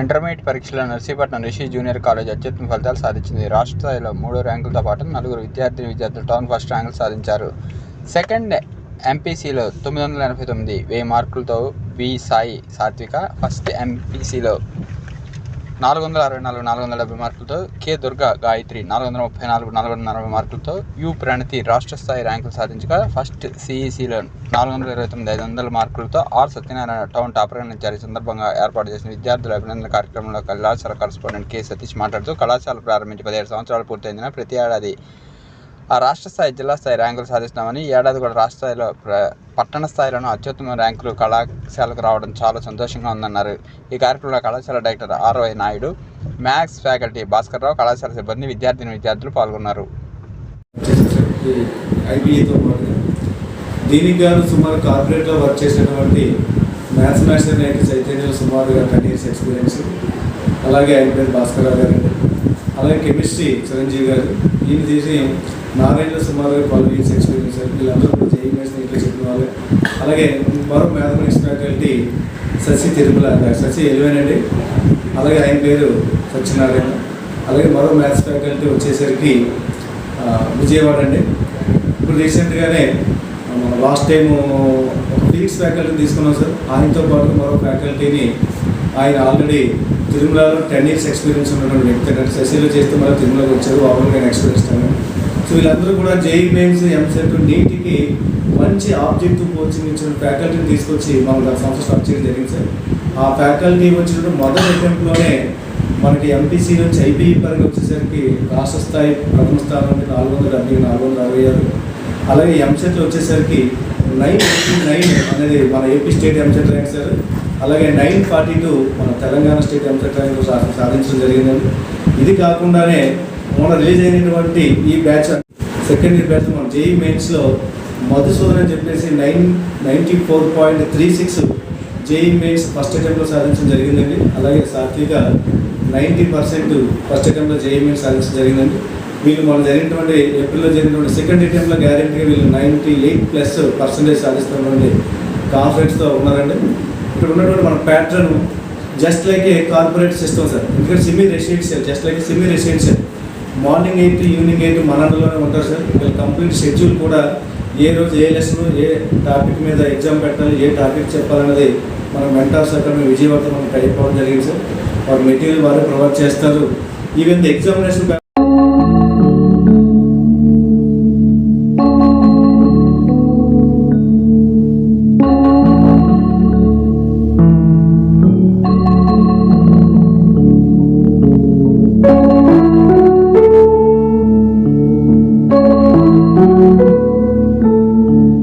Intermediate పరీక్షలో Narsipatnam Rishi junior college అత్యుత్తమ ఫలితాలు సాధించింది. రాష్ట్ర స్థాయిలో మూడు ర్యాంకులతో పాటు నలుగురు విద్యార్థి విద్యార్థులు టౌన్ ఫస్ట్ ర్యాంకులు సాధించారు. సెకండ్ ఎంపీసీలో తొమ్మిది వందల ఎనభై తొమ్మిది వెయ్యి మార్కులతో వి సాయి సాత్విక ఫస్ట్ ఎంపీసీలో నాలుగు వందల అరవై నాలుగు నాలుగు వందల డెబ్బై మార్కులతో కె దుర్గా గాయత్రి నాలుగు వందల ముప్పై నాలుగు నాలుగు వందల నలభై మార్కులతో యు ప్రణతి రాష్ట్ర స్థాయి ర్యాంకులు సాధించగా ఫస్ట్ సిఈసిలో నాలుగు వందల ఇరవై తొమ్మిది ఐదు వందల మార్కులతో ఆర్ సత్యనారాయణ టౌన్ టాపర్గా నిలిచారు ఈ సందర్భంగా ఏర్పాటు చేసిన విద్యార్థుల అభినందన కార్యక్రమంలో కళాశాల కరస్పాండెంట్ కె సతీష్ మాట్లాడుతూ కళాశాల ప్రారంభించి పదిహేడు సంవత్సరాలు పూర్తయిందిన ప్రతి ఏడాది ఆ రాష్ట్ర స్థాయి జిల్లా స్థాయి ర్యాంకులు సాధిస్తున్నామని ఈ ఏడాది కూడా రాష్ట్ర స్థాయిలో పట్టణ స్థాయిలోనూ అత్యుత్తమ ర్యాంకులు కళాశాలకు రావడం చాలా సంతోషంగా ఉందన్నారు. ఈ కార్యక్రమంలో కళాశాల director RY Naidu maths faculty Bhaskar Rao కళాశాల సిబ్బంది విద్యార్థిని విద్యార్థులు పాల్గొన్నారు. దీనికి గాను సుమారు కార్పొరేట్లో వర్క్ చేసినటువంటి మ్యాథమెటిక్స్ అనేది చైతన్యం సుమారుగా టెన్ ఇయర్స్ ఎక్స్పీరియన్స్. అలాగే ఆయన భాస్కర్ రావు గారు అలాగే కెమిస్ట్రీ చిరంజీవి గారు. ఈయన తీసి నారాయణ సుమారు ట్వెల్వ్ ఇయర్స్ ఎక్స్పీరియన్స్ వీళ్ళందరూ కూడా జేఈ మేస్ని చెప్పిన వాళ్ళే అలాగే మరో మ్యాథమెటిక్స్ ఫ్యాకల్టీ శశి తిరుమల శశి ఎలివేనండి అండి అలాగే ఆయన పేరు సత్యనారాయణ. అలాగే మరో మ్యాథ్స్ ఫ్యాకల్టీ వచ్చేసరికి విజయవాడ అండి. ఇప్పుడు రీసెంట్గానే లాస్ట్ టైం ఫిజిక్స్ ఫ్యాకల్టీని తీసుకున్నాం సార్. ఆయనతో పాటు మరో ఫ్యాకల్టీని ఆయన ఆల్రెడీ తిరుమలలో టెన్ ఇయర్స్ ఎక్స్పీరియన్స్ ఉన్నటువంటి వ్యక్తి అంటే శశిలో చేస్తే మళ్ళీ తిరుమలకి వచ్చారు ఓవర్గా ఎక్స్పీరియన్స్ టైం సో వీళ్ళందరూ కూడా జేఈ మెయిన్స్ ఎంసెట్ నీటికి మంచి ఆబ్జెక్టివ్ కోచింగ్ ఇచ్చిన ఫ్యాకల్టీని తీసుకొచ్చి మనం సంస్థ సంవత్సరం స్టార్ట్ చేయడం జరిగింది సార్. ఆ ఫ్యాకల్టీ వచ్చిన మొదటి అటెంప్ట్లోనే మనకి ఎంపీసీ నుంచి ఐబీఈ పరంగా వచ్చేసరికి రాష్ట్ర స్థాయి ప్రథమ స్థానం నుండి నాలుగు వందల డెబ్బై నాలుగు వందల అరవై ఆరు. అలాగే ఎంసెట్లో వచ్చేసరికి నైన్ ఎయిటీ నైన్ అనేది మన AP state EAMCET rank sir అలాగే నైన్ ఫార్టీ టూ మన తెలంగాణ స్టేట్ ఎంసెట్ సాధన సాధించడం జరిగిందండి. ఇది కాకుండానే మొన్న రిలీజ్ అయినటువంటి ఈ బ్యాచ్ సెకండ్ ఇయర్ బ్యాచ్ మన జేఈ మెయిన్స్లో మధుసూదన్ అని చెప్పేసి nine ninety four point three six JEE mains first అటెంప్ట్లో సాధించడం జరిగిందండి. అలాగే సాత్విక నైంటీ పర్సెంట్ ఫస్ట్ అటెంప్ట్లో జేఈ మెయిన్స్ సాధించడం జరిగిందండి. వీళ్ళు మన జరిగినటువంటి ఏప్రిల్లో జరిగినటువంటి సెకండ్ అటెంప్ట్లో గ్యారెంటీగా వీళ్ళు నైంటీ ఎయిట్ ప్లస్ పర్సెంటేజ్ సాధిస్తున్నటువంటి కాన్ఫిడెన్స్తో ఉన్నారండి. ఇక్కడ ఉన్నటువంటి మన pattern just like a corporate system sir ఇక్కడ Simi residential just like Simi residential morning eight evening eight మన అందులోనే ఉంటారు సార్ వీళ్ళ కంప్లీట్ షెడ్యూల్ కూడా ఏ రోజు ఏ లెసన్ ఏ టాపిక్ మీద ఎగ్జామ్ పెట్టాలి ఏ టాపిక్ చెప్పాలన్నది మన మెంటార్స్ అక్కడ మేము విజయవాడలో మనం టైప్ అవ్వడం జరిగింది సార్ వారు మెటీరియల్ వారు ప్రొవైడ్ చేస్తారు. Even the examination